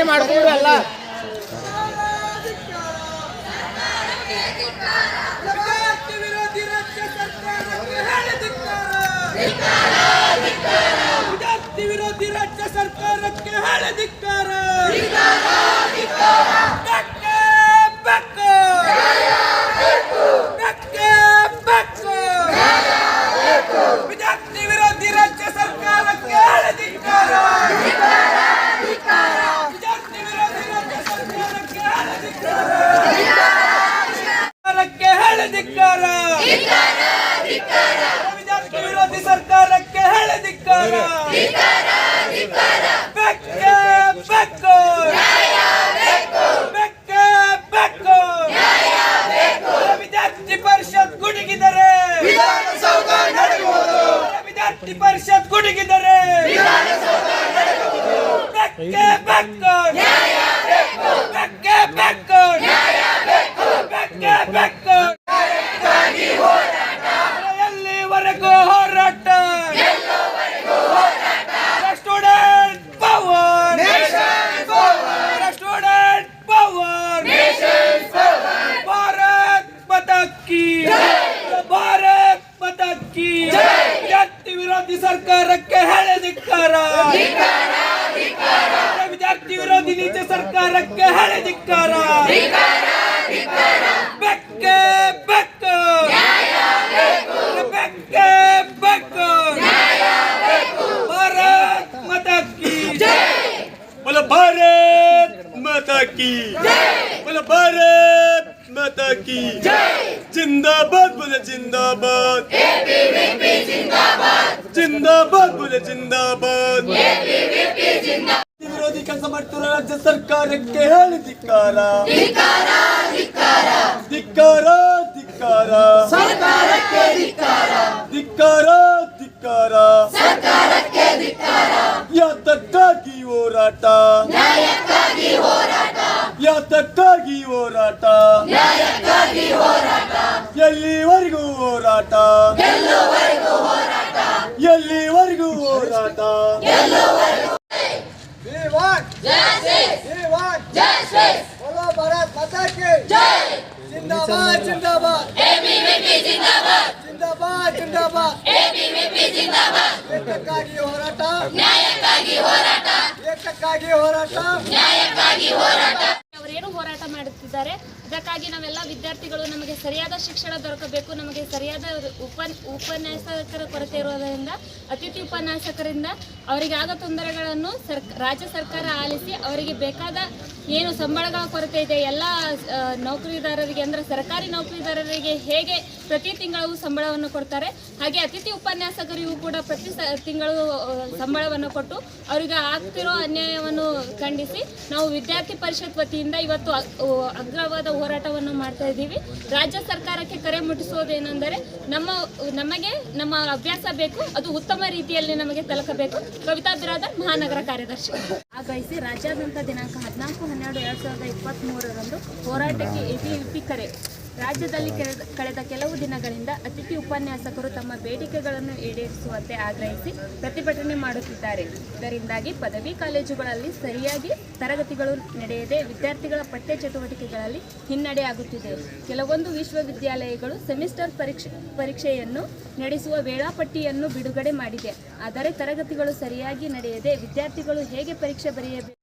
ಪ್ರತಿಭಟನೆ ಮಾಡ್ಕೊಂಡು ಅಲ್ಲ. ವಿದ್ಯಾರ್ಥಿ ವಿರೋಧಿ ರಾಜ್ಯ ಸರ್ಕಾರಕ್ಕೆ ಹೇಳಿ ಧಿಕ್ಕಾರ. ವಿದ್ಯಾರ್ಥಿ ವಿರೋಧಿ ರಾಜ್ಯ ಸರ್ಕಾರಕ್ಕೆ ಹೇಳಿ ಧಿಕ್ಕಾರ. ಬೆಕ್ಕೆ ಬೆಕ್ಕು. ಬೆಕ್ಕೆ ಬೆಕ್ಕು. ವಿದ್ಯಾರ್ಥಿ ವಿರೋಧಿ ರಾಜ್ಯ ಸರ್ಕಾರಕ್ಕೆ ಹೇಳಿ ಧಿಕ್ಕಾರ. ವಿದ್ಯಾರ್ಥಿ ವಿರೋಧಿ ರಾಜ್ಯ ಸರ್ಕಾರಕ್ಕೆ ಹೇಳಿ ಧಿಕ್ಕಾರ. ಸರ್ಕಾರಕ್ಕೆ ಹೇಳಿ ಧಿಕ್ಕಾರ ವಿದ್ಯಾರ್ಥಿ ವಿರೋಧಿ ಸರ್ಕಾರಕ್ಕೆ ಹೇಳಿ ಧಿಕ್ಕಾರ ಬೆಕ್ಕೆ ಬೆಕ್ಕು ಬೆಕ್ಕೆ ಬೆಕ್ಕು ವಿದ್ಯಾರ್ಥಿ ಪರಿಷತ್ ಗುಡುಗಿದರೆ ವಿದ್ಯಾರ್ಥಿ ಪರಿಷತ್ ಬೇಕು. ಬೆಕ್ಕೆ ಬೆಕ್ಕು ಬೆಕ್ಕೆ ಬೆಕ್ಕು ಬೆಕ್ಕೆ ಬೆಕ್ಕು ಎಲ್ಲಿವರೆಗೂ ಹೋರಾಟ student power student power Bharat ಮತಕ್ಕಿ Bharat ಕಿ ವಿದ್ಯಾರ್ಥಿ ವಿರೋಧಿ ಸರ್ಕಾರಕ್ಕೆ ಹೇಳೆ ಧಿಕ್ಕಾರ. ವಿದ್ಯಾರ್ಥಿ ವಿರೋಧಿ ನೀಚ ಸರ್ಕಾರಕ್ಕೆ ಹೇಳೆ ಧಿಕ್ಕಾರ. ಬೆಕ್ಕೆ ಬೆಕ್ಕು. ಬೆಕ್ಕೆ ಬೆಕ್ಕು. ಭಾರತ್ ಮತಕ್ಕಿ ಬಲ ಭಾರತ್ ಮತಕ್ಕಿ ಬಲ ಭಾರತ್ ಮತಕ್ಕಿ जिंदाबाद बोले जिंदाबाद जिंदाबाद बोले जिंदाबाद ವಿರೋಧಿ ಕೆಲಸ ಮಾಡ್ತಿರೋ ರಾಜ್ಯ ಸರ್ಕಾರಕ್ಕೆ ಹೇಳಿ ಧಿಕ್ಕಾರ ಧಿಕ್ಕಾರ ಧಿಕ್ಕಾರ ಸರ್ಕಾರಕ್ಕೆ ಧಿಕ್ಕಾರ ಧಿಕ್ಕಾರ ಧಿಕ್ಕಾರ ಸರ್ಕಾರಕ್ಕೆ ಧಿಕ್ಕಾರ ಯಾತಕ್ಕಾಗಿ ಹೋರಾಟ ಯಾತಕ್ಕಾಗಿ ಹೋರಾಟ ಎಲ್ಲಿವರೆಗೂ ಹೋರಾಟ ಎಲ್ಲಿವರೆಗೂ ಹೋರಾಟ? ಎಲ್ಲಿವರೆಗೂ ಹೋರಾಟ? ಭಾರತ್. ಮಾತಾ ಜಿಂದಾಬಾದ್ ಜಿಂದಾಬಾದ್. ಜಿಂದಾಬಾದ್. ಜಿಂದಾಬಾದ್. ಏಕಕ್ಕಾಗಿ ಹೋರಾಟ. ನ್ಯಾಯಕ್ಕಾಗಿ ಹೋರಾಟ. ಏಕಕ್ಕಾಗಿ ಹೋರಾಟ. ನ್ಯಾಯಕ್ಕಾಗಿ ಹೋರಾಟ. ಹೋರಾಟ ಮಾಡುತ್ತಿದ್ದಾರೆ. ಅದಕ್ಕಾಗಿ ನಾವೆಲ್ಲ ವಿದ್ಯಾರ್ಥಿಗಳು ನಮಗೆ ಸರಿಯಾದ ಶಿಕ್ಷಣ ದೊರಕಬೇಕು. ನಮಗೆ ಸರಿಯಾದ ಉಪ ಉಪನ್ಯಾಸಕರ ಕೊರತೆ ಇರೋದರಿಂದ, ಅತಿಥಿ ಉಪನ್ಯಾಸಕರಿಂದ ಅವರಿಗೆ ಆದ ತೊಂದರೆಗಳನ್ನು ಸರ್ ರಾಜ್ಯ ಸರ್ಕಾರ ಆಲಿಸಿ ಅವರಿಗೆ ಬೇಕಾದ ಏನು ಸಂಬಳಗಳ ಕೊರತೆ ಇದೆ, ಎಲ್ಲ ನೌಕರಿದಾರರಿಗೆ ಅಂದರೆ ಸರ್ಕಾರಿ ನೌಕರಿದಾರರಿಗೆ ಹೇಗೆ ಪ್ರತಿ ತಿಂಗಳು ಸಂಬಳವನ್ನು ಕೊಡ್ತಾರೆ. ಹಾಗೆ ಅತಿಥಿ ಉಪನ್ಯಾಸಕರಿಗೂ ಕೂಡ ಪ್ರತಿ ತಿಂಗಳು ಸಂಬಳವನ್ನು ಕೊಟ್ಟು ಅವರಿಗೆ ಆಗ್ತಿರೋ ಅನ್ಯಾಯವನ್ನು ಖಂಡಿಸಿ ನಾವು ವಿದ್ಯಾರ್ಥಿ ಪರಿಷತ್ ವತಿಯಿಂದ ಇವತ್ತು ಉ- ಅಗ್ರವಾದ ಹೋರಾಟವನ್ನು ಮಾಡ್ತಾ ಇದ್ದೀವಿ. ರಾಜ್ಯ ಸರ್ಕಾರಕ್ಕೆ ಕರೆ ಮುಟ್ಟಿಸುವುದೇನೆಂದರೆ ನಮ್ಮ, ನಮಗೆ ನಮ್ಮ ಅಭ್ಯಾಸ ಬೇಕು, ಅದು ಉತ್ತಮ ರೀತಿಯಲ್ಲಿ ನಮಗೆ ತಲುಪಬೇಕು. ಕವಿತಾ ಬಿರಾದರ್, ಮಹಾನಗರ ಕಾರ್ಯದರ್ಶಿ. ಆಗಿಸಿ ರಾಜ್ಯಾದ್ಯಂತ ದಿನಾಂಕ ಹದಿನಾಲ್ಕು ಹನ್ನೆರಡು ಎರಡು ಸಾವಿರದ ಇಪ್ಪತ್ತ್ ಮೂರರಂದು ಹೋರಾಟಕ್ಕೆ ಎಬಿವಿಪಿ ಕರೆ. ರಾಜ್ಯದಲ್ಲಿ ಕಳೆದ ಕೆಲವು ದಿನಗಳಿಂದ ಅತಿಥಿ ಉಪನ್ಯಾಸಕರು ತಮ್ಮ ಬೇಡಿಕೆಗಳನ್ನು ಈಡೇರಿಸುವಂತೆ ಆಗ್ರಹಿಸಿ ಪ್ರತಿಭಟನೆ ಮಾಡುತ್ತಿದ್ದಾರೆ. ಇದರಿಂದಾಗಿ ಪದವಿ ಕಾಲೇಜುಗಳಲ್ಲಿ ಸರಿಯಾಗಿ ತರಗತಿಗಳು ನಡೆಯದೆ ವಿದ್ಯಾರ್ಥಿಗಳ ಪಠ್ಯ ಚಟುವಟಿಕೆಗಳಲ್ಲಿ ಹಿನ್ನಡೆಯಾಗುತ್ತಿದೆ ಕೆಲವೊಂದು ವಿಶ್ವವಿದ್ಯಾಲಯಗಳು ಸೆಮಿಸ್ಟರ್ ಪರೀಕ್ಷೆ ಪರೀಕ್ಷೆಯನ್ನು ನಡೆಸುವ ವೇಳಾಪಟ್ಟಿಯನ್ನು ಬಿಡುಗಡೆ ಮಾಡಿದೆ. ಆದರೆ ತರಗತಿಗಳು ಸರಿಯಾಗಿ ನಡೆಯದೆ ವಿದ್ಯಾರ್ಥಿಗಳು ಹೇಗೆ ಪರೀಕ್ಷೆ ಬರೆಯಬೇಕು?